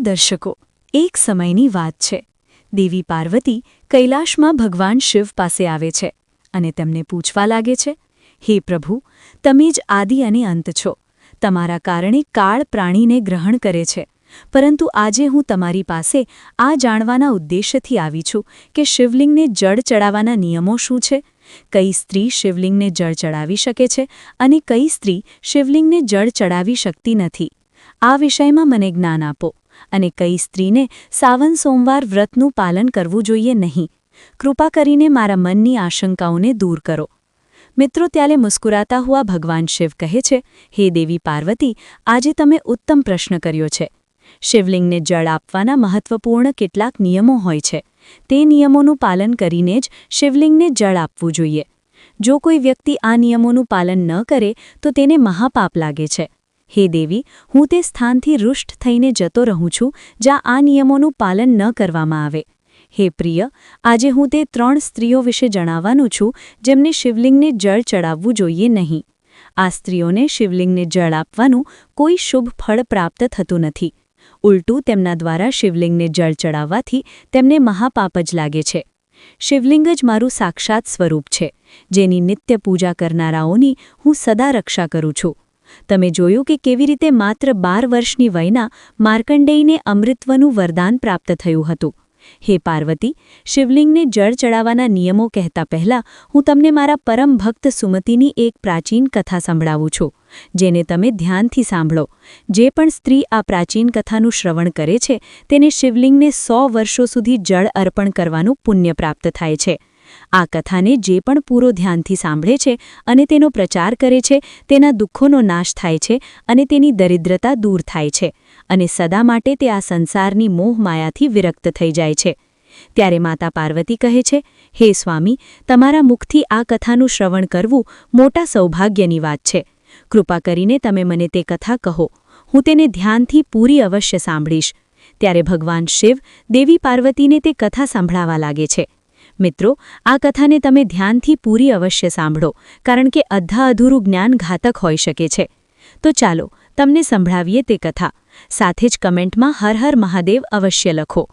પ્રિય દર્શકો, એક સમયની વાત છે. દેવી પાર્વતી કૈલાશમાં ભગવાન શિવ પાસે આવે છે અને તેમને પૂછવા લાગે છે, હે પ્રભુ, તમે જ આદિ અને અંત છો. તમારા કારણે કાળ પ્રાણીને ગ્રહણ કરે છે. પરંતુ આજે હું તમારી પાસે આ જાણવાના ઉદ્દેશ્યથી આવી છું કે શિવલિંગને જળ ચડાવવાના નિયમો શું છે, કઈ સ્ત્રી શિવલિંગને જળ ચડાવી શકે છે અને કઈ સ્ત્રી શિવલિંગને જળ ચડાવી શકતી નથી. આ વિષયમાં મને જ્ઞાન આપો. અને કઈ સ્ત્રીને સાવન સોમવાર વ્રતનું પાલન કરવું જોઈએ નહીં. કૃપા કરીને મારા મનની આશંકાઓને દૂર કરો. મિત્રો, ત્યારે મુસ્કુરાતા હુઆ ભગવાન શિવ કહે છે, હે દેવી પાર્વતી, આજે તમે ઉત્તમ પ્રશ્ન કર્યો છે. શિવલિંગને જળ આપવાના મહત્વપૂર્ણ કેટલાક નિયમો હોય છે. તે નિયમોનું પાલન કરીને જ શિવલિંગને જળ આપવું જોઈએ. જો કોઈ વ્યક્તિ આ નિયમોનું પાલન ન કરે, તો તેને મહાપાપ લાગે છે. હે દેવી, હું તે સ્થાનથી રુષ્ટ થઈને જતો રહું છું, જ્યાં આ નિયમોનું પાલન ન કરવામાં આવે. હે પ્રિય, આજે હું તે ત્રણ સ્ત્રીઓ વિશે જણાવવાનું છું, જેમને શિવલિંગને જળ ચડાવવું જોઈએ નહીં. આ સ્ત્રીઓને શિવલિંગને જળ આપવાનું કોઈ શુભ ફળ પ્રાપ્ત થતું નથી. ઉલટું, તેમના દ્વારા શિવલિંગને જળ ચડાવવાથી તેમને મહાપાપ જ લાગે છે. શિવલિંગ જ મારું સાક્ષાત સ્વરૂપ છે, જેની નિત્ય પૂજા કરનારાઓની હું સદા રક્ષા કરું છું. તમે જોયું કે કેવી રીતે માત્ર બાર વર્ષની વયના માર્કંડેયને અમૃત્વનું વરદાન પ્રાપ્ત થયું હતું? હે પાર્વતી, શિવલિંગને જળ ચડાવવાના નિયમો કહેતા પહેલા હું તમને મારા પરમ ભક્ત સુમતિની એક પ્રાચીન કથા સંભળાવું છું, જેને તમે ધ્યાનથી સાંભળો. જે પણ સ્ત્રી આ પ્રાચીન કથાનું શ્રવણ કરે છે, તેને શિવલિંગને સો વર્ષો સુધી જળ અર્પણ કરવાનું પુણ્ય પ્રાપ્ત થાય છે. આ કથાને જે પણ પૂરો ધ્યાનથી સાંભળે છે અને તેનો પ્રચાર કરે છે, તેના દુઃખોનો નાશ થાય છે અને તેની દરિદ્રતા દૂર થાય છે અને સદા માટે તે આ સંસારની મોહમાયાથી વિરક્ત થઈ જાય છે. ત્યારે માતા પાર્વતી કહે છે, હે સ્વામી, તમારા મુખથી આ કથાનું શ્રવણ કરવું મોટા સૌભાગ્યની વાત છે. કૃપા કરીને તમે મને તે કથા કહો. હું તેને ધ્યાનથી પૂરી અવશ્ય સાંભળીશ. ત્યારે ભગવાન શિવ દેવી પાર્વતીને તે કથા સાંભળાવા લાગે છે. મિત્રો, આ કથાને તમે ધ્યાનથી પૂરી અવશ્ય સાંભળો, કારણ કે અધ્ધા અધૂરું જ્ઞાન ઘાતક હોઈ શકે છે. તો ચાલો, તમને સંભળાવીએ તે કથા. સાથે જ કમેન્ટમાં હર હર મહાદેવ અવશ્ય લખો.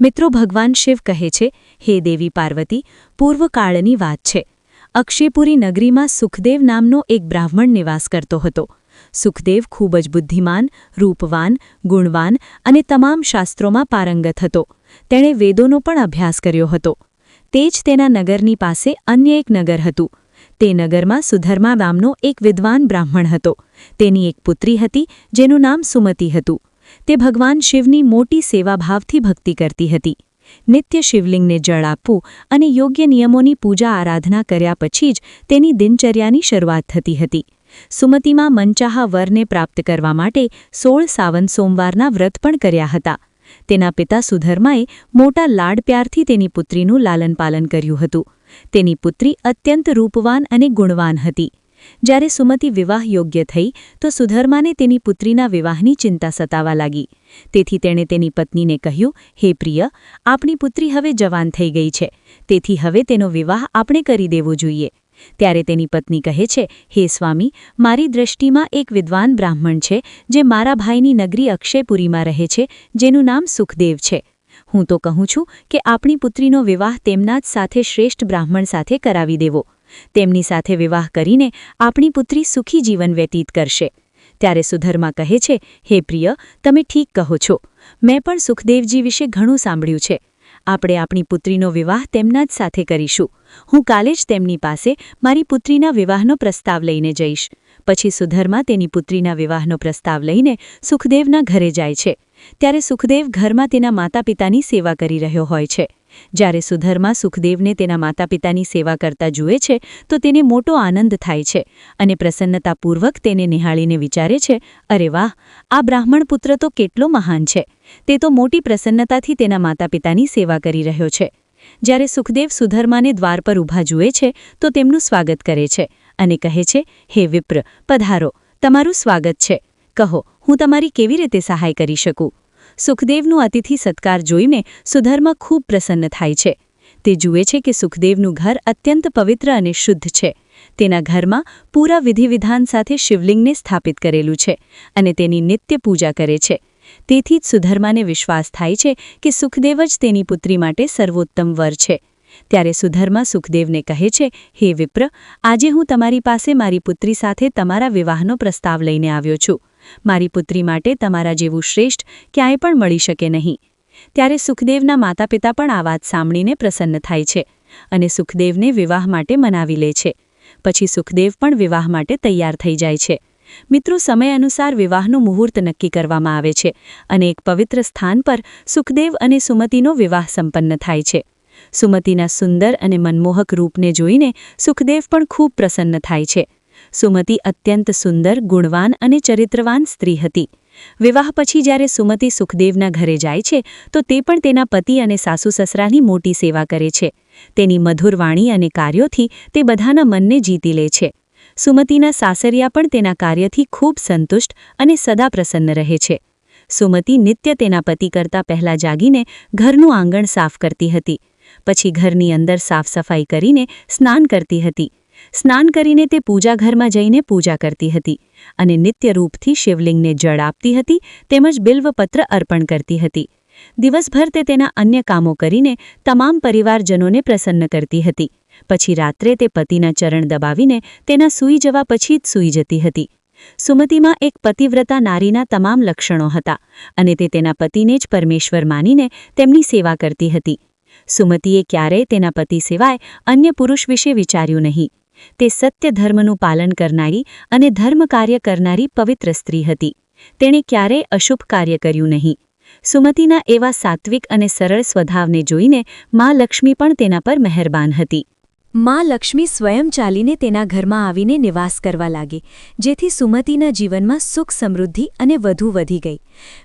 મિત્રો, ભગવાન શિવ કહે છે, હે દેવી પાર્વતી, પૂર્વકાળની વાત છે. અક્ષયપુરી નગરીમાં સુખદેવ નામનો એક બ્રાહ્મણ નિવાસ કરતો હતો. સુખદેવ ખૂબ જ બુદ્ધિમાન, રૂપવાન, ગુણવાન અને તમામ શાસ્ત્રોમાં પારંગત હતો. તેણે વેદોનો પણ અભ્યાસ કર્યો હતો. તે જ તેના નગરની પાસે અન્ય એક નગર હતું. તે નગરમાં સુધર્મા નામનો એક વિદ્વાન બ્રાહ્મણ હતો. તેની એક પુત્રી હતી, જેનું નામ સુમતી હતું. તે ભગવાન શિવની મોટી સેવાભાવથી ભક્તિ કરતી હતી. નિત્ય શિવલિંગને જળ આપવું અને યોગ્ય નિયમોની પૂજા આરાધના કર્યા પછી જ તેની દિનચર્યાની શરૂઆત થતી હતી. સુમતીમાં મનચાહા વરને પ્રાપ્ત કરવા માટે સોળ સાવન સોમવારના વ્રત પણ કર્યા હતા. તેના પિતા સુધર્માએ મોટા લાડ પ્યારથી તેની પુત્રીનું લાલનપાલન કર્યું હતું. તેની પુત્રી અત્યંત રૂપવાન અને ગુણવાન હતી. જ્યારે સુમતિ વિવાહ યોગ્ય થઈ, તો સુધર્માને તેની પુત્રીના વિવાહની ચિંતા સતાવા લાગી. તેથી તેણે તેની પત્નીને કહ્યું, હે પ્રિય, આપણી પુત્રી હવે જવાન થઈ ગઈ છે. તેથી હવે તેનો વિવાહ આપણે કરી દેવો જોઈએ. ત્યારે તેની પત્ની કહે છે, હે સ્વામી, મારી દ્રષ્ટિમાં એક વિદ્વાન બ્રાહ્મણ છે, જે મારા ભાઈની નગરી અક્ષયપુરીમાં રહે છે, જેનું નામ સુખદેવ છે. હું તો કહું છું કે આપણી પુત્રીનો વિવાહ તેમના જ સાથે શ્રેષ્ઠ બ્રાહ્મણ સાથે કરાવી દેવો. તેમની સાથે વિવાહ કરીને આપણી પુત્રી સુખી જીવન વ્યતીત કરશે. ત્યારે સુધર્મા કહે છે, હે પ્રિય, તમે ઠીક કહો છો. મેં પણ સુખદેવજી વિશે ઘણું સાંભળ્યું છે. આપણે આપણી પુત્રીનો વિવાહ તેમના જ સાથે કરીશું. હું કાલે જ તેમની પાસે મારી પુત્રીના વિવાહનો પ્રસ્તાવ લઈને જઈશ. પછી સુધર્મા તેની પુત્રીના વિવાહનો પ્રસ્તાવ લઈને સુખદેવના ઘરે જાય છે. ત્યારે સુખદેવ ઘરમાં તેના માતા પિતાની સેવા કરી રહ્યો હોય છે. જ્યારે સુધર્મા સુખદેવને તેના માતા પિતાની સેવા કરતા જુએ છે, તો તેને મોટો આનંદ થાય છે અને પ્રસન્નતાપૂર્વક તેને નિહાળીને વિચારે છે, અરે વાહ, આ બ્રાહ્મણ પુત્ર તો કેટલો મહાન છે. તે તો મોટી પ્રસન્નતાથી તેના માતા પિતાની સેવા કરી રહ્યો છે. જ્યારે સુખદેવ સુધર્માને દ્વાર પર ઊભા જુએ છે, તો તેમનું સ્વાગત કરે છે અને કહે છે, હે વિપ્ર, પધારો, તમારું સ્વાગત છે. કહો હું તમારી કેવી રીતે સહાય કરી શકું? સુખદેવનું અતિથિ સત્કાર જોઈને સુધર્મ ખૂબ પ્રસન્ન થાય છે. તે જુએ છે કે સુખદેવનું ઘર અત્યંત પવિત્ર અને શુદ્ધ છે. તેના ઘરમાં પૂરા વિધિવિધાન સાથે શિવલિંગને સ્થાપિત કરેલું છે અને તેની નિત્ય પૂજા કરે છે. તેથી જ સુધર્માને વિશ્વાસ થાય છે કે સુખદેવ જ તેની પુત્રી માટે સર્વોત્તમ વર છે. ત્યારે સુધર્મા સુખદેવને કહે છે, હે વિપ્ર, આજે હું તમારી પાસે મારી પુત્રી સાથે તમારા વિવાહનો પ્રસ્તાવ લઈને આવ્યો છું. મારી પુત્રી માટે તમારા જેવું શ્રેષ્ઠ ક્યાંય પણ મળી શકે નહીં. ત્યારે સુખદેવના માતા પિતા પણ આ વાત સાંભળીને પ્રસન્ન થાય છે અને સુખદેવને વિવાહ માટે મનાવી લે છે. પછી સુખદેવ પણ વિવાહ માટે તૈયાર થઈ જાય છે. મિત્રો, સમય અનુસાર વિવાહનું મુહૂર્ત નક્કી કરવામાં આવે છે અને એક પવિત્ર સ્થાન પર સુખદેવ અને સુમતિનો વિવાહ સંપન્ન થાય છે. સુમતિના સુંદર અને મનમોહક રૂપને જોઈને સુખદેવ પણ ખૂબ પ્રસન્ન થાય છે. સુમતિ અત્યંત સુંદર, ગુણવાન અને ચરિત્રવાન સ્ત્રી હતી. વિવાહ પછી જ્યારે સુમતિ સુખદેવના ઘરે જાય છે, તો તે પણ તેના પતિ અને સાસુ સસરાની મોટી સેવા કરે છે. તેની મધુર વાણી અને કાર્યોથી તે બધાના મનને જીતી લે છે. સુમતિના સાસરિયા પણ તેના કાર્યથી ખૂબ સંતુષ્ટ અને સદા પ્રસન્ન રહે છે. સુમતિ નિત્ય તેના પતિ કરતા પહેલા જાગીને ઘરનું આંગણ સાફ કરતી હતી. પછી ઘરની અંદર સાફ સફાઈ કરીને સ્નાન કરતી હતી. સ્નાન કરીને તે પૂજાઘરમાં જઈને પૂજા કરતી હતી અને નિત્ય રૂપથી શિવલિંગને જળ આપતી હતી તેમજ બિલ્વપત્ર અર્પણ કરતી હતી. દિવસભર તે તેના અન્ય કામો કરીને તમામ પરિવારજનોને પ્રસન્ન કરતી હતી. પછી રાત્રે તે પતિના ચરણ દબાવીને તેના સૂઈ જવા પછી જ સૂઈ જતી હતી. સુમતિમાં એક પતિવ્રતા નારીના તમામ લક્ષણો હતા અને તે તેના પતિને જ પરમેશ્વર માનીને તેમની સેવા કરતી હતી. સુમતીએ ક્યારેય તેના પતિ સિવાય અન્ય પુરુષ વિશે વિચાર્યું નહીં. તે સત્ય ધર્મનું પાલન કરનારી અને ધર્મ કાર્ય કરનારી પવિત્ર સ્ત્રી હતી. તેણે ક્યારેય અશુભ કાર્ય કર્યું નહીં. સુમતિના એવા સાત્વિક અને સરળ સ્વભાવને જોઈને મા લક્ષ્મી પણ તેના પર મહેરબાન હતી. મા લક્ષ્મી સ્વયં ચાલીને તેના ઘરમાં આવીને નિવાસ કરવા લાગી, જેથી સુમતિના જીવનમાં સુખ સમૃદ્ધિ અને વધુ વધી ગઈ.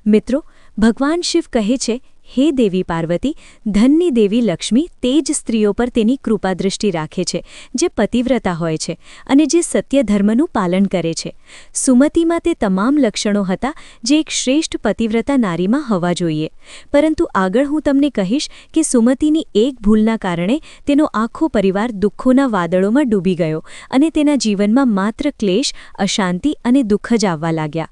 મિત્રો, ભગવાન શિવ કહે છે હે દેવી પાર્વતી, ધનની દેવી લક્ષ્મી તે જ સ્ત્રીઓ પર તેની કૃપાદૃષ્ટિ રાખે છે, જે પતિવ્રતા હોય છે અને જે સત્ય ધર્મનું પાલન કરે છે. સુમતિમાં તે તમામ લક્ષણો હતા, જે એક શ્રેષ્ઠ પતિવ્રતા નારીમાં હોવા જોઈએ. પરંતુ આગળ હું તમને કહીશ કે સુમતિની એક ભૂલના કારણે તેનો આખો પરિવાર દુઃખોના વાદળોમાં ડૂબી ગયો અને તેના જીવનમાં માત્ર ક્લેશ, અશાંતિ અને દુઃખ જ આવવા લાગ્યા.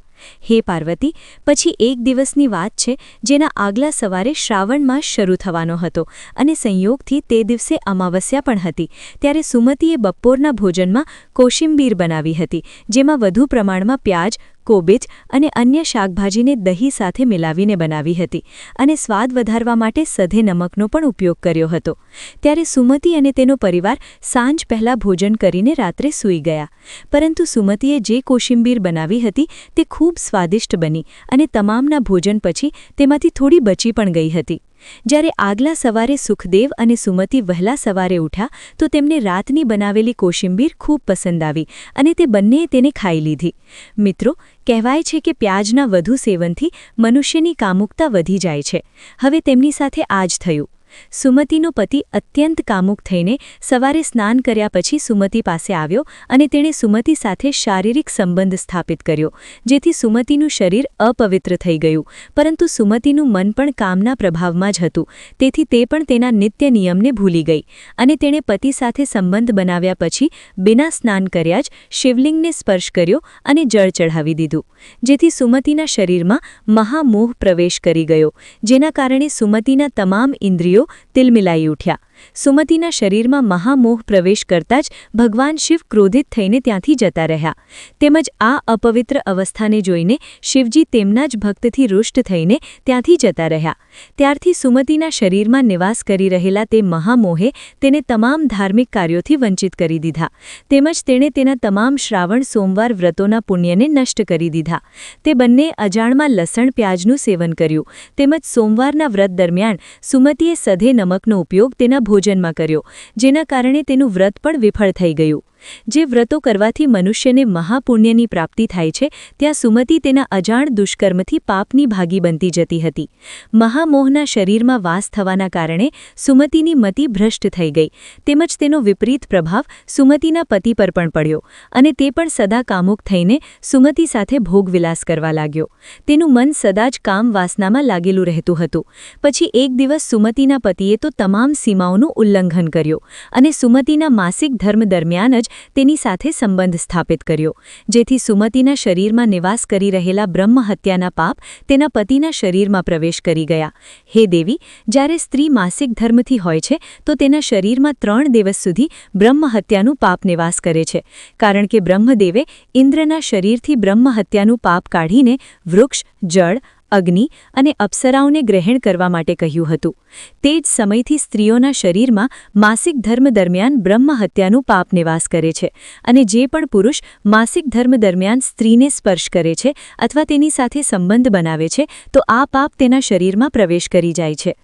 હે પાર્વતી, પછી એક દિવસની વાત છે જેના આગલા સવારે શ્રાવણ માસ શરૂ થવાનો હતો અને સંયોગથી તે દિવસે અમાવસ્યા પણ હતી. ત્યારે સુમતીએ બપોરના ભોજનમાં કોશિંબીર બનાવી હતી, જેમાં વધુ પ્રમાણમાં પ્યાજ કોબીજ અને અન્ય શાકભાજીને દહીં સાથે મિલાવીને બનાવી હતી અને સ્વાદ વધારવા માટે સધે નમકનો પણ ઉપયોગ કર્યો હતો. ત્યારે સુમતી અને તેનો પરિવાર સાંજ પહેલાં ભોજન કરીને રાત્રે સૂઈ ગયા. પરંતુ સુમતીએ જે કોશિંબીર બનાવી હતી તે ખૂબ સ્વાદિષ્ટ બની અને તમામના ભોજન પછી તેમાંથી થોડી બચી પણ ગઈ હતી. જ્યારે આગલા સવારે સુખદેવ અને સુમતિ વહેલા સવારે ઉઠ્યા, તો તેમને રાતની બનાવેલી કોશિંબીર ખૂબ પસંદ આવી અને તે બંનેએ તેને ખાઈ લીધી. મિત્રો, કહેવાય છે કે પ્યાજના વધુ સેવનથી મનુષ્યની કામુકતા વધી જાય છે. હવે તેમની સાથે આ જ થયું. સુમતિનો પતિ અત્યંત કામુક થઈને સવારે સ્નાન કર્યા પછી સુમતિ પાસે આવ્યો અને તેણે સુમતિ સાથે શારીરિક સંબંધ સ્થાપિત કર્યો, જેથી સુમતિનું શરીર અપવિત્ર થઈ ગયું. પરંતુ સુમતિનું મન પણ કામના પ્રભાવમાં જ હતું, તેથી તે પણ તેના નિત્ય નિયમને ભૂલી ગઈ અને તેણે પતિ સાથે સંબંધ બનાવ્યા પછી બિના સ્નાન કર્યા જ શિવલિંગને સ્પર્શ કર્યો અને જળ ચઢાવી દીધું, જેથી સુમતિના શરીરમાં મહામોહ પ્રવેશ કરી ગયો, જેના કારણે સુમતિના તમામ ઇન્દ્રિયો તિલમિલાઈ ઉઠ્યા. સુમતિના શરીરમાં મહામોહ પ્રવેશ કરતા જ ભગવાન શિવ ક્રોધિત થઈને ત્યાંથી જતા રહ્યા. તેમજ આ અપવિત્ર અવસ્થાને જોઈને શિવજી તેમના જ ભક્તથી રુષ્ટ થઈને ત્યાંથી જતા રહ્યા. ત્યારથી સુમતિના શરીરમાં નિવાસ કરી રહેલા તે મહામોહે તેને તમામ ધાર્મિક કાર્યોથી વંચિત કરી દીધા. તેમજ તેણે તેના તમામ શ્રાવણ સોમવાર વ્રતોના પુણ્યને નષ્ટ કરી દીધા. તે બંને અજાણમાં લસણ પ્યાજનું સેવન કર્યું. તેમજ સોમવારના વ્રત દરમિયાન સુમતીએ સધે નમકનો ઉપયોગ તેના ભોજનમાં કર્યો જેના કારણે તેનું વ્રત પણ વિફળ થઈ ગયું. જે વ્રતો કરવાથી મનુષ્યને મહાપુણ્યની પ્રાપ્તિ થાય છે, ત્યાં સુમતિ તેના અજાણ દુષ્કર્મથી પાપની ભાગી બનતી જતી હતી. મહામોહના શરીરમાં વાસ થવાના કારણે સુમતિની મતિ ભ્રષ્ટ થઈ ગઈ. તેમજ તેનો વિપરીત પ્રભાવ સુમતિના પતિ પર પણ પડ્યો અને તે પણ સદા કામુક થઈને સુમતિ સાથે ભોગવિલાસ કરવા લાગ્યો. તેનું મન સદા જ કામ વાસનામાં લાગેલું રહેતું હતું. પછી એક દિવસ સુમતિના પતિએ તો તમામ સીમાઓનું ઉલ્લંઘન કર્યું અને સુમતિના માસિક ધર્મ દરમિયાન જ તેની સાથે સંબંધ સ્થાપિત કર્યો, જેથી સુમતિના શરીરમાં નિવાસ કરી રહેલા બ્રહ્મ હત્યાના પાપ તેના પતિના શરીરમાં પ્રવેશ કરી ગયા. હે દેવી, જ્યારે સ્ત્રી માસિક ધર્મથી હોય છે, તો તેના શરીરમાં ત્રણ દિવસ સુધી બ્રહ્મ હત્યાનું પાપ નિવાસ કરે છે, કારણ કે બ્રહ્મદેવે ઇન્દ્રના શરીરથી બ્રહ્મ હત્યાનું પાપ કાઢીને વૃક્ષ, જળ અગ્નિ અને અપ્સરાઓને ગ્રહણ કરવા માટે કહ્યું હતું. તે જ સમયથી સ્ત્રીઓના શરીરમાં માસિક ધર્મ દરમિયાન બ્રહ્મ હત્યાનું પાપ નિવાસ કરે છે અને જે પણ પુરુષ માસિક ધર્મ દરમિયાન સ્ત્રીને સ્પર્શ કરે છે અથવા તેની સાથે સંબંધ બનાવે છે, તો આ પાપ તેના શરીરમાં પ્રવેશ કરી જાય છે.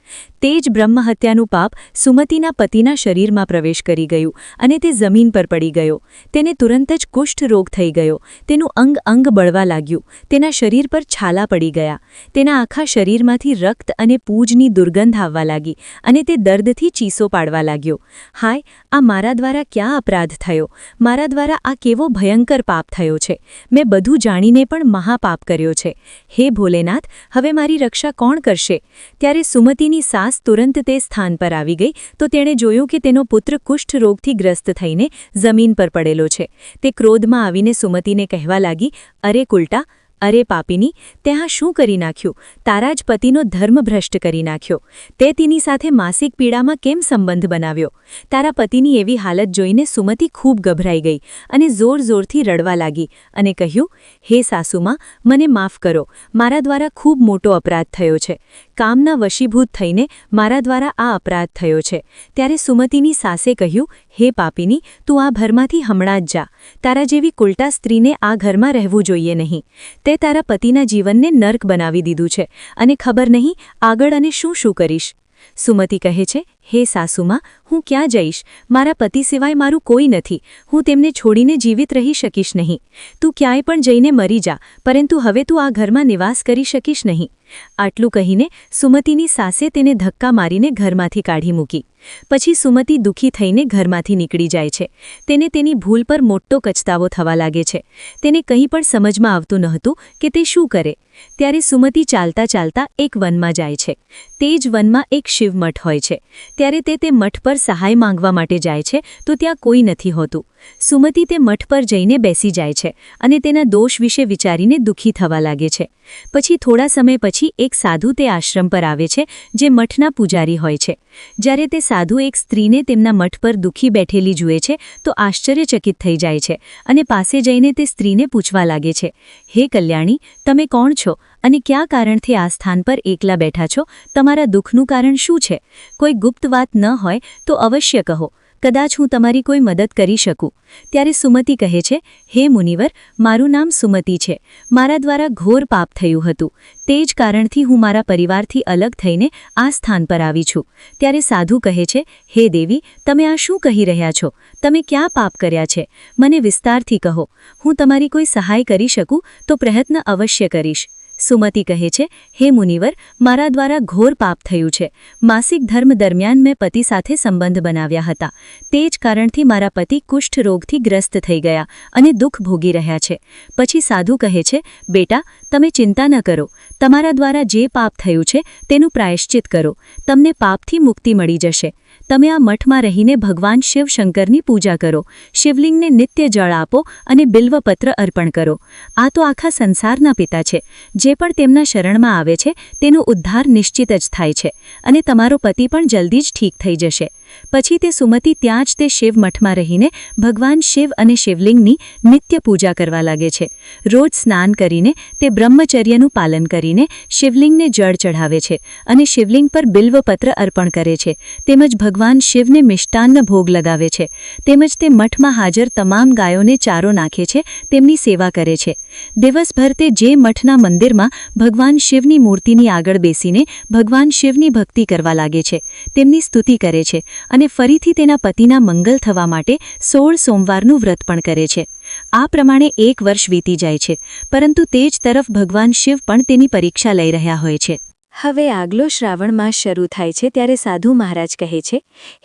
તે જ બ્રહ્મ હત્યાનું પાપ સુમતિના પતિના શરીરમાં પ્રવેશ કરી ગયું અને તે જમીન પર પડી ગયો. તેને તુરંત જ કુષ્ઠ રોગ થઈ ગયો. તેનું અંગ અંગ બળવા લાગ્યું. તેના શરીર પર છાલા પડી ગયા. તેના આખા શરીરમાંથી રક્ત અને પૂજની દુર્ગંધ આવવા લાગી અને તે દર્દથી ચીસો પાડવા લાગ્યો. હાય, આ મારા દ્વારા ક્યાં અપરાધ થયો? મારા દ્વારા આ કેવો ભયંકર પાપ થયો છે? મેં બધું જાણીને પણ મહાપાપ કર્યો છે. હે ભોલેનાથ, હવે મારી રક્ષા કોણ કરશે? ત્યારે સુમતીની સાસ તુરંત તે સ્થાન પર આવી ગઈ, તો તેણે જોયું કે તેનો પુત્ર કુષ્ઠ રોગથી ગ્રસ્ત થઈને જમીન પર પડેલો છે. તે ક્રોધમાં આવીને સુમતીને કહેવા લાગી, અરે, કુલટા અરે પાપીની તે આ શું કરી નાખ્યું? તારા જ પતિનો ધર્મ ભ્રષ્ટ કરી નાખ્યો. તે તેની સાથે માસિક પીડામાં કેમ સંબંધ બનાવ્યો? તારા પતિની એવી હાલત જોઈને સુમતિ ખૂબ ગભરાઈ ગઈ અને જોર જોરથી રડવા લાગી અને કહ્યું, હે સાસુમાં, મને માફ કરો. મારા દ્વારા ખૂબ મોટો અપરાધ થયો છે. કામના વશીભૂત થઈને મારા દ્વારા આ અપરાધ થયો છે. ત્યારે સુમતિની સાસે કહ્યું, હે પાપીની, તું આ ઘરમાંથી હમણાં જ જા. તારા જેવી કુલટા સ્ત્રીને આ ઘરમાં રહેવું જોઈએ નહીં. તે તારા પતિના જીવનને નર્ક બનાવી દીધું છે અને ખબર નહીં આગળ અને શું શું કરીશ. સુમતિ કહે છે, હે સાસુમાં, હું ક્યાં જઈશ? મારા પતિ સિવાય મારું કોઈ નથી. હું તેમને છોડીને જીવિત રહી શકીશ નહીં. તું ક્યાંય પણ જઈને મરી જા, પરંતુ હવે તું આ ઘરમાં નિવાસ કરી શકીશ નહીં. આટલું કહીને સુમતીની સાસે તેને ધક્કા મારીને ઘરમાંથી કાઢી મૂકી. પછી સુમતી દુઃખી થઈને ઘરમાંથી નીકળી જાય છે. તેને તેની ભૂલ પર મોટો કચતાવો થવા લાગે છે. તેને કંઈ પણ સમજમાં આવતું નહોતું કે તે શું કરે. ત્યારે સુમતી ચાલતા ચાલતા એક વનમાં જાય છે. તે જ વનમાં એક શિવમઠ હોય છે. ત્યારે તે તે મઠ પર સહાય માંગવા માટે જાય છે તો ત્યાં કોઈ નથી હોતું. સુમતિ તે મઠ પર જઈને બેસી જાય છે અને તેના દોષ વિશે વિચારીને દુઃખી થવા લાગે છે. પછી થોડા સમય પછી એક સાધુ તે આશ્રમ પર આવે છે, જે મઠના પૂજારી હોય છે. જ્યારે તે સાધુ એક સ્ત્રીને તેમના મઠ પર દુઃખી બેઠેલી જુએ છે, તો આશ્ચર્યચકિત થઈ જાય છે અને પાસે જઈને તે સ્ત્રીને પૂછવા લાગે છે, હે કલ્યાણી, તમે કોણ છો અને કયા કારણથી આ સ્થાન પર એકલા બેઠા છો? તમારા દુઃખનું કારણ શું છે? કોઈ ગુપ્ત વાત ન હોય તો અવશ્ય કહો. કદાચ હું તમારી કોઈ મદદ કરી શકું. ત્યારે સુમતિ કહે છે, હે મુનિવર, મારું નામ સુમતિ છે. મારા દ્વારા ઘોર પાપ થયું હતું. તે જ કારણથી હું મારા પરિવારથી અલગ થઈને આ સ્થાન પર આવી છું. ત્યારે સાધુ કહે છે, હે દેવી, તમે આ શું કહી રહ્યા છો? તમે ક્યાં પાપ કર્યા છે? મને વિસ્તારથી કહો. હું તમારી કોઈ સહાય કરી શકું તો પ્રયત્ન અવશ્ય કરીશ. સુમતિ કહે છે, હે મુનિવર, મારા દ્વારા ઘોર પાપ થયું છે. માસિક ધર્મ દરમિયાન મેં પતિ સાથે સંબંધ બનાવ્યા હતા. તે જ કારણથી મારા પતિ કુષ્ઠ રોગથી ગ્રસ્ત થઈ ગયા અને દુઃખ ભોગી રહ્યા છે. પછી સાધુ કહે છે, બેટા, તમે ચિંતા ન કરો. તમારા દ્વારા જે પાપ થયું છે, તેનું પ્રાયશ્ચિત કરો. તમને પાપથી મુક્તિ મળી જશે. તમે આ મઠમાં રહીને ભગવાન શિવ શંકરની પૂજા કરો, શિવલિંગને નિત્ય જળ આપો અને બિલ્વપત્ર અર્પણ કરો. આ તો આખા સંસારના પિતા છે. જે પણ તેમના શરણમાં આવે છે, તેનો ઉદ્ધાર નિશ્ચિત જ થાય છે અને તમારો પતિ પણ જલ્દી જ ઠીક થઈ જશે. પછી તે સુમતિ ત્યાં જ તે શિવ મઠમાં રહીને ભગવાન શિવ અને શિવલિંગની નિત્ય પૂજા કરવા લાગે છે. રોજ સ્નાન કરીને તે બ્રહ્મચર્યનું પાલન કરીને શિવલિંગને જળ ચઢાવે છે અને શિવલિંગ પર બિલ્વપત્ર અર્પણ કરે છે. તેમજ ભગવાન શિવને મિષ્ટાન્ન ભોગ લગાવે છે. તેમજ તે મઠમાં હાજર તમામ ગાયોને ચારો નાખે છે, તેમની સેવા કરે છે. દિવસભર તે જે મઠના મંદિરમાં ભગવાન શિવની મૂર્તિની આગળ બેસીને ભગવાન શિવની ભક્તિ કરવા લાગે છે, તેમની સ્તુતિ કરે છે અને ફરીથી તેના પતિના મંગલ થવા માટે સોળ સોમવારનું વ્રત પણ કરે છે. આ પ્રમાણે એક વર્ષ વીતી જાય છે, પરંતુ તે જ તરફ ભગવાન શિવ પણ તેની પરીક્ષા લઈ રહ્યા હોય છે. હવે આગલો શ્રાવણ માસ શરૂ થાય છે ત્યારે સાધુ મહારાજ કહે છે,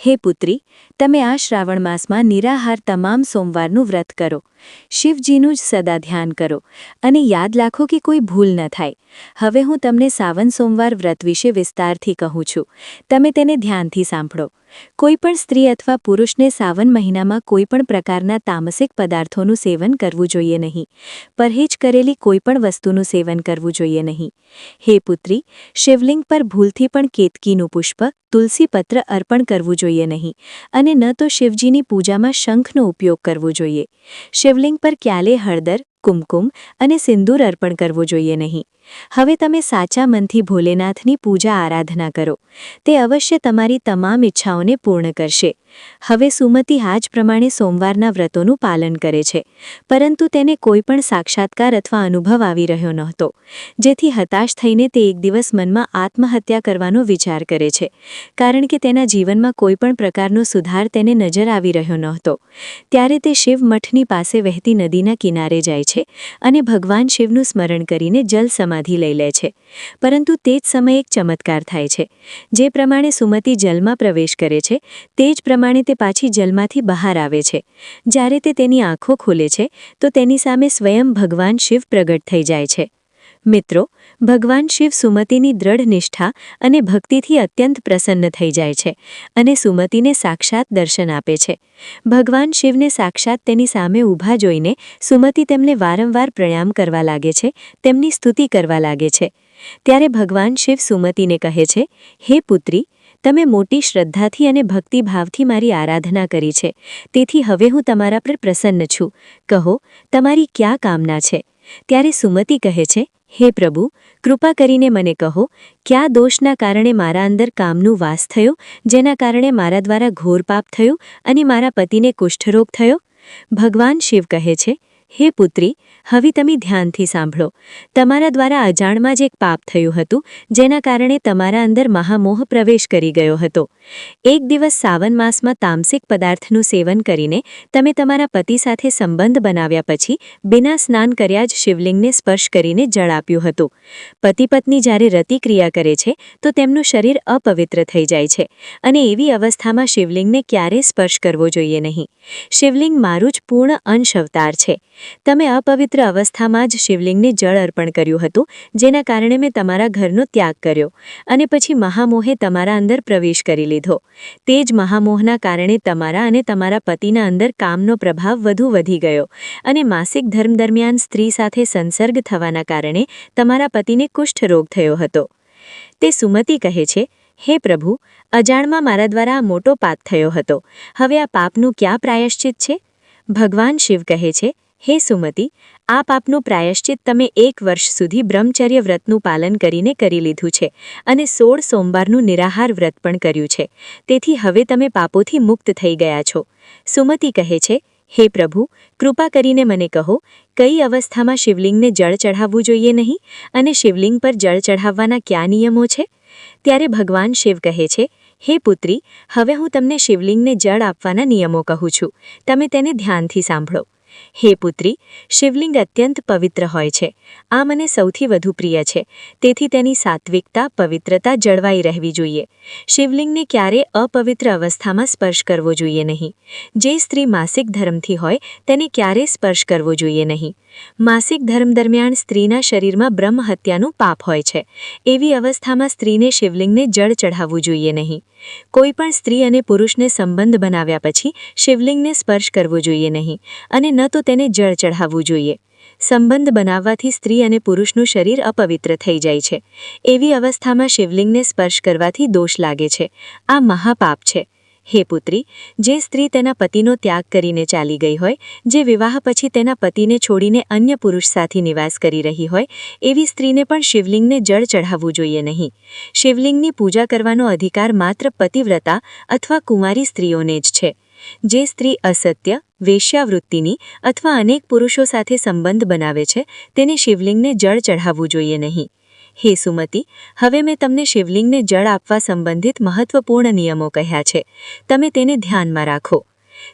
હે પુત્રી, તમે આ શ્રાવણ માસમાં નિરાહાર તમામ સોમવારનું વ્રત કરો. શિવજીનું જ સદા ધ્યાન કરો અને યાદ રાખો કે કોઈ ભૂલ ન થાય. હવે હું તમને સાવન સોમવાર વ્રત વિશે વિસ્તારથી કહું છું. તમે તેને ધ્યાનથી સાંભળો. કોઈપણ સ્ત્રી અથવા પુરુષને સાવન મહિનામાં કોઈપણ પ્રકારના તામસિક પદાર્થોનું સેવન કરવું જોઈએ નહીં. પરહેજ કરેલી કોઈપણ વસ્તુનું સેવન કરવું જોઈએ નહીં. હે પુત્રી, શિવલિંગ પર ભૂલથી પણ કેતકીનું પુષ્પ તુલસીપત્ર અર્પણ કરવું જોઈએ નહીં અને ન તો શિવજીની પૂજામાં શંખનો ઉપયોગ કરવો જોઈએ. શિવલિંગ પર ક્યાલે હળદર, કુમકુમ અને સિંદૂર અર્પણ કરવો જોઈએ નહીં. હવે તમે સાચા મનથી ભોલેનાથની પૂજા આરાધના કરો. તે અવશ્ય તમારી તમામ ઈચ્છાઓને પૂર્ણ કરશે. હવે સુમતિ આજ પ્રમાણે સોમવારના વ્રતોનું પાલન કરે છે. પરંતુ તેને કોઈ સાક્ષાત્કાર અથવા અનુભવ આવી રહ્યો નહોતો, જેથી હતાશ થઈને તે એક દિવસ મનમાં આત્મહત્યા કરવાનો વિચાર કરે છે, કારણ કે તેના જીવનમાં કોઈ પણ પ્રકારનો સુધાર તેને નજર આવી રહ્યો નહોતો. ત્યારે તે શિવ મઠની પાસે વહેતી નદીના કિનારે જાય છે અને ભગવાન શિવનું સ્મરણ કરીને જલ સમાધિ લઈ લે છે. પરંતુ તે જ સમયે એક ચમત્કાર થાય છે. જે પ્રમાણે સુમતિ જલમાં પ્રવેશ કરે છે, તે જ પ્રમાણે તે પાછી જલમાંથી બહાર આવે છે. જ્યારે તે તેની આંખો ખોલે છે, તો તેની સામે સ્વયં ભગવાન શિવ પ્રગટ થઈ જાય છે. મિત્રો ભગવાન શિવ સુમતિની દ્રઢ નિષ્ઠા અને ભક્તિથી અત્યંત પ્રસન્ન થઈ જાય છે અને સુમતિને સાક્ષાત દર્શન આપે છે. ભગવાન શિવને સાક્ષાત તેની સામે ઊભા જોઈને સુમતિ તેમને વારંવાર પ્રણામ કરવા લાગે છે, તેમની સ્તુતિ કરવા લાગે છે. ત્યારે ભગવાન શિવ સુમતિને કહે છે, હે પુત્રી, તમે મોટી શ્રદ્ધાથી અને ભક્તિભાવથી મારી આરાધના કરી છે. તેથી હવે હું તમારા પર પ્રસન્ન છું. કહો, તમારી ક્યાં કામના છે? ત્યારે સુમતિ કહે છે હે પ્રભુ, કૃપા કરીને મને કહો, કયા દોષના કારણે મારા અંદર કામનું વાસ થયો, જેના કારણે મારા દ્વારા ઘોર પાપ થયું અને મારા પતિને કુષ્ઠરોગ થયો? ભગવાન શિવ કહે છે હે પુત્રી, હવે તમે ધ્યાનથી સાંભળો. તમારા દ્વારા અજાણમાં જ એક પાપ થયું હતું, જેના કારણે તમારા અંદર મહામોહ પ્રવેશ કરી ગયો હતો. એક દિવસ સાવન માસમાં તામસિક પદાર્થનું સેવન કરીને તમે તમારા પતિ સાથે સંબંધ બનાવ્યા પછી બિના સ્નાન કર્યા જ શિવલિંગને સ્પર્શ કરીને જળ આપ્યું હતું. પતિ પત્ની જ્યારે રતિક્રિયા કરે છે, તો તેમનું શરીર અપવિત્ર થઈ જાય છે અને એવી અવસ્થામાં શિવલિંગને ક્યારેય સ્પર્શ કરવો જોઈએ નહીં. શિવલિંગ મારું જ પૂર્ણ અંશ અવતાર છે. તમે અપવિત્ર અવસ્થામાં જ શિવલિંગને જળ અર્પણ કર્યું હતું, જેના કારણે મેં તમારા ઘરનો ત્યાગ કર્યો અને પછી મહામોહે તમારા અંદર પ્રવેશ કરી લીધો. તે જ મહામોહના કારણે તમારા અને તમારા પતિના અંદર કામનો પ્રભાવ વધુ વધી ગયો અને માસિક ધર્મ દરમિયાન સ્ત્રી સાથે સંસર્ગ થવાના કારણે તમારા પતિને કુષ્ઠરોગ થયો હતો. તે સુમતિ કહે છે, હે પ્રભુ, અજાણમાં મારા દ્વારા આ મોટો પાપ થયો હતો. હવે આ પાપનું ક્યાં પ્રાયશ્ચિત છે? ભગવાન શિવ કહે છે હે સુમતિ, આપ આપનું પ્રાયશ્ચિત તમે એક વર્ષ સુધી બ્રહ્મચર્ય વ્રતનું પાલન કરીને કરી લીધું છે અને સોળ સોમવારનું નિરાહાર વ્રત પણ કર્યું છે. તેથી હવે તમે પાપોથી મુક્ત થઈ ગયા છો. સુમતિ કહે છે, હે પ્રભુ, કૃપા કરીને મને કહો, કઈ અવસ્થામાં શિવલિંગને જળ ચઢાવવું જોઈએ નહીં અને શિવલિંગ પર જળ ચઢાવવાના કયા નિયમો છે? ત્યારે ભગવાન શિવ કહે છે, હે પુત્રી, હવે હું તમને શિવલિંગને જળ આપવાના નિયમો કહું છું. તમે તેને ધ્યાનથી સાંભળો. હે પુત્રી, શિવલિંગ અત્યંત પવિત્ર હોય છે. આ મને સૌથી વધુ પ્રિય છે. તેથી તેની સાત્વિકતા, પવિત્રતા જળવાઈ રહેવી જોઈએ. શિવલિંગને ક્યારે અપવિત્ર અવસ્થામાં સ્પર્શ કરવો જોઈએ નહીં. જે સ્ત્રી માસિક ધર્મથી હોય, તેને ક્યારે સ્પર્શ કરવો જોઈએ નહીં. માસિક ધર્મ દરમિયાન સ્ત્રીના શરીરમાં બ્રહ્મ હત્યાનું પાપ હોય છે. એવી અવસ્થામાં સ્ત્રીને શિવલિંગને જળ ચઢાવવું જોઈએ નહીં. કોઈ પણ સ્ત્રી અને પુરુષને સંબંધ બનાવ્યા પછી, શિવલિંગને સ્પર્શ કરવો જોઈએ નહીં. અને ન તો તેને જળ ચઢાવવું જોઈએ. સંબંધ બનાવવાથી સ્ત્રી અને પુરુષનું શરીર અપવિત્ર થઈ જાય છે. એવી અવસ્થામાં શિવલિંગને સ્પર્શ કરવાથી દોષ લાગે છે. આ મહાપાપ છે. હે પુત્રી, જે સ્ત્રી તેના પતિનો ત્યાગ કરીને ચાલી ગઈ હોય, જે વિવાહ પછી તેના પતિને છોડીને અન્ય પુરુષ સાથે નિવાસ કરી રહી હોય, એવી સ્ત્રીને પણ શિવલિંગને જળ ચઢાવવું જોઈએ નહીં. શિવલિંગની પૂજા કરવાનો અધિકાર માત્ર પતિવ્રતા અથવા કુંવારી સ્ત્રીઓને જ છે. જે સ્ત્રી અસત્ય વેશ્યાવૃત્તિની અથવા અનેક પુરુષો સાથે સંબંધ બનાવે છે, તેને શિવલિંગને જળ ચઢાવવું જોઈએ નહીં. હે સુમતી, હવે મેં તમને શિવલિંગને જળ આપવા સંબંધિત મહત્વપૂર્ણ નિયમો કહ્યા છે. તમે તેને ધ્યાનમાં રાખો.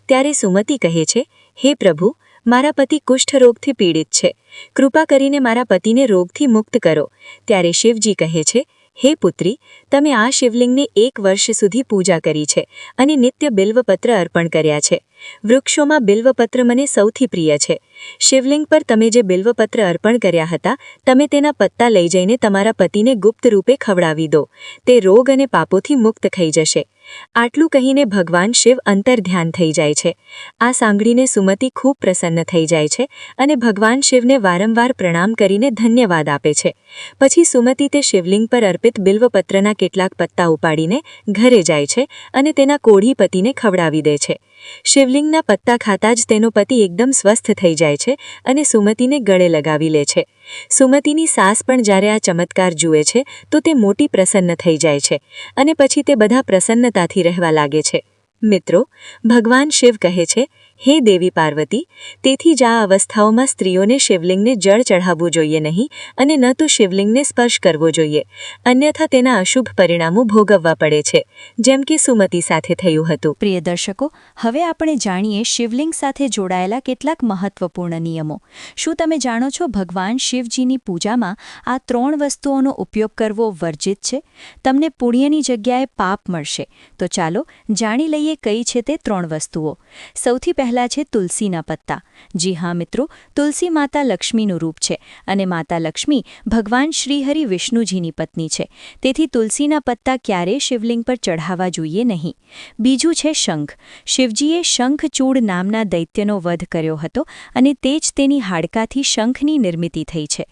ત્યારે સુમતી કહે છે, હે પ્રભુ, મારા પતિ કુષ્ઠરોગથી પીડિત છે. કૃપા કરીને મારા પતિને રોગથી મુક્ત કરો. ત્યારે શિવજી કહે છે હે પુત્રી, તમે આ શિવલિંગને એક વર્ષ સુધી પૂજા કરી છે અને નિત્ય બિલ્વપત્ર અર્પણ કર્યા છે. વૃક્ષોમાં બિલ્વપત્ર મને સૌથી પ્રિય છે. શિવલિંગ પર તમે જે બિલ્વપત્ર અર્પણ કર્યા હતા, તમે તેના પત્તા લઈ જઈને તમારા પતિને ગુપ્ત રૂપે ખવડાવી દો. તે રોગ અને પાપોથી મુક્ત થઈ જશે. આટલું કહીને ભગવાન શિવ અંતર ધ્યાન થઈ જાય છે. આ સાંભળીને સુમતિ ખૂબ પ્રસન્ન થઈ જાય છે અને ભગવાન શિવને વારંવાર પ્રણામ કરીને ધન્યવાદ આપે છે. પછી સુમતિ તે શિવલિંગ પર અર્પિત બિલ્વપત્રના કેટલાક પત્તા ઉપાડીને ઘરે જાય છે અને તેના કોઢી પતિને ખવડાવી દે છે. શિવલિંગના પત્તા ખાતા જ તેનો પતિ એકદમ સ્વસ્થ થઈ જાય છે અને સુમતીને ગળે લગાવી લે છે. સુમતીની સાસ પણ જ્યારે આ ચમત્કાર જુએ છે, તો તે મોટી પ્રસન્ન થઈ જાય છે અને પછી તે બધા પ્રસન્નતાથી રહેવા લાગે છે. મિત્રો, ભગવાન શિવ કહે છે હે દેવી પાર્વતી, તેથી જ આ અવસ્થાઓમાં સ્ત્રીઓને શિવલિંગને જળ ચઢાવવું જોઈએ નહીં અને ન તો શિવલિંગને સ્પર્શ કરવો જોઈએ. અન્યથા તેના અશુભ પરિણામો ભોગવવા પડે છે, જેમ કે સુમતિ સાથે થયું હતું. પ્રિય દર્શકો, હવે આપણે જાણીએ શિવલિંગ સાથે જોડાયેલા કેટલાક મહત્વપૂર્ણ નિયમો. શું તમે જાણો છો ભગવાન શિવજીની પૂજામાં આ ત્રણ વસ્તુઓનો ઉપયોગ કરવો વર્જિત છે? તમને પુણ્યની જગ્યાએ પાપ મળશે. તો ચાલો જાણી લઈએ કઈ છે તે ત્રણ વસ્તુઓ. સૌથી પહેલા છે તુલસીના પત્તા. જી હા, મિત્રો, તુલસી માતા લક્ષ્મીનું રૂપ છે અને માતા લક્ષ્મી ભગવાન શ્રીહરિ વિષ્ણુજીની પત્ની છે. તેથી તુલસીના પત્તા ક્યારેય શિવલિંગ પર ચઢાવવા જોઈએ નહીં. બીજું છે શંખ. શિવજીએ શંખચૂડ નામના દૈત્યનો વધ કર્યો હતો અને તે જ તેની હાડકાથી શંખની નિર્મિતિ થઈ છે.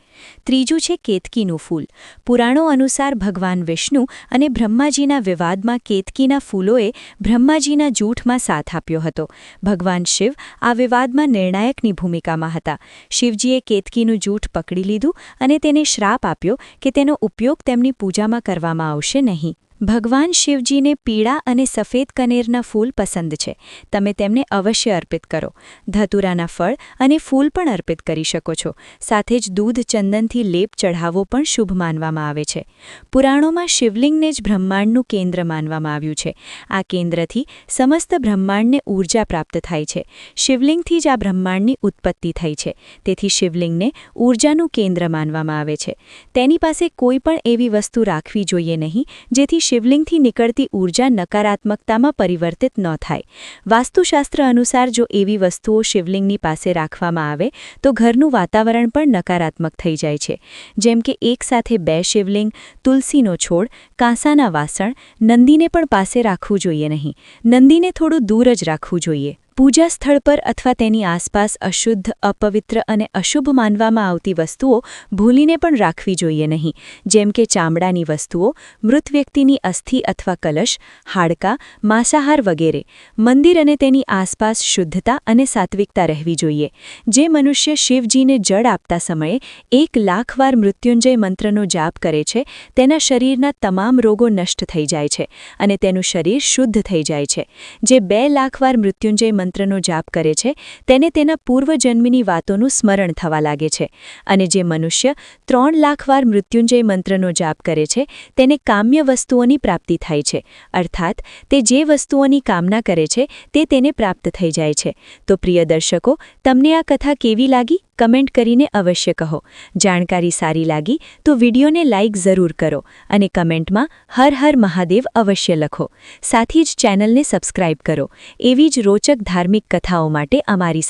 ત્રીજું છે કેતકીનું ફૂલ. પુરાણો અનુસાર ભગવાન વિષ્ણુ અને બ્રહ્માજીના વિવાદમાં કેતકીના ફૂલોએ બ્રહ્માજીના જૂઠમાં સાથ આપ્યો હતો. ભગવાન શિવ આ વિવાદમાં નિર્ણાયકની ભૂમિકામાં હતા. શિવજીએ કેતકીનું જૂઠ પકડી લીધું અને તેને શ્રાપ આપ્યો કે તેનો ઉપયોગ તેમની પૂજામાં કરવામાં આવશે નહીં. ભગવાન શિવજીને પીળા અને સફેદ કનેરના ફૂલ પસંદ છે. તમે તેમને અવશ્ય અર્પિત કરો. ધતુરાના ફળ અને ફૂલ પણ અર્પિત કરી શકો છો. સાથે જ દૂધ, ચંદનથી લેપ ચઢાવવો પણ શુભ માનવામાં આવે છે. પુરાણોમાં શિવલિંગને જ બ્રહ્માંડનું કેન્દ્ર માનવામાં આવ્યું છે. આ કેન્દ્રથી સમસ્ત બ્રહ્માંડને ઊર્જા પ્રાપ્ત થાય છે. શિવલિંગથી જ આ બ્રહ્માંડની ઉત્પત્તિ થઈ છે. તેથી શિવલિંગને ઊર્જાનું કેન્દ્ર માનવામાં આવે છે. તેની પાસે કોઈ પણ એવી વસ્તુ રાખવી જોઈએ નહીં, જેથી શિવલિંગથી નીકળતી ઊર્જા નકારાત્મકતામાં પરિવર્તિત ન થાય. વાસ્તુશાસ્ત્ર અનુસાર જો એવી વસ્તુઓ શિવલિંગની પાસે રાખવામાં આવે, તો ઘરનું વાતાવરણ પણ નકારાત્મક થઈ જાય છે. જેમ કે એકસાથે બે શિવલિંગ, તુલસીનો છોડ, કાંસાના વાસણ, નંદીને પણ પાસે રાખવું જોઈએ નહીં. નંદીને થોડું દૂર જ રાખવું જોઈએ. પૂજા સ્થળ પર અથવા તેની આસપાસ અશુદ્ધ, અપવિત્ર અને અશુભ માનવામાં આવતી વસ્તુઓ ભૂલીને પણ રાખવી જોઈએ નહીં. જેમ કે ચામડાની વસ્તુઓ, મૃત વ્યક્તિની અસ્થિ અથવા કલશ, હાડકા, માંસાહાર વગેરે. મંદિર અને તેની આસપાસ શુદ્ધતા અને સાત્વિકતા રહેવી જોઈએ. જે મનુષ્ય શિવજીને જળ આપતા સમયે એક લાખ વાર મૃત્યુંજય મંત્રનો જાપ કરે છે, તેના શરીરના તમામ રોગો નષ્ટ થઈ જાય છે અને તેનું શરીર શુદ્ધ થઈ જાય છે. જે બે લાખ વાર મૃત્યુંજય મંત્રનો જાપ કરે છે, તેને તેના પૂર્વજન્મની વાતોનું સ્મરણ થવા લાગે છે. અને જે મનુષ્ય ત્રણ લાખ વાર મૃત્યુંજય મંત્રનો જાપ કરે છે, તેને કામ્ય વસ્તુઓની પ્રાપ્તિ થાય છે. અર્થાત, તે જે વસ્તુઓની કામના કરે છે, તે તેને પ્રાપ્ત થઈ જાય છે. તો પ્રિય દર્શકો, તમને આ કથા કેવી લાગી? કમેન્ટ કરીને અવશ્ય કહો. જાણકારી સારી લાગી તો વિડીયોને લાઇક જરૂર કરો અને કમેન્ટમાં હર હર મહાદેવ અવશ્ય લખો. સાથી જ ચેનલને સબસ્ક્રાઇબ કરો. એવી જ રોચક ધાર્મિક કથાઓ માટે અમારી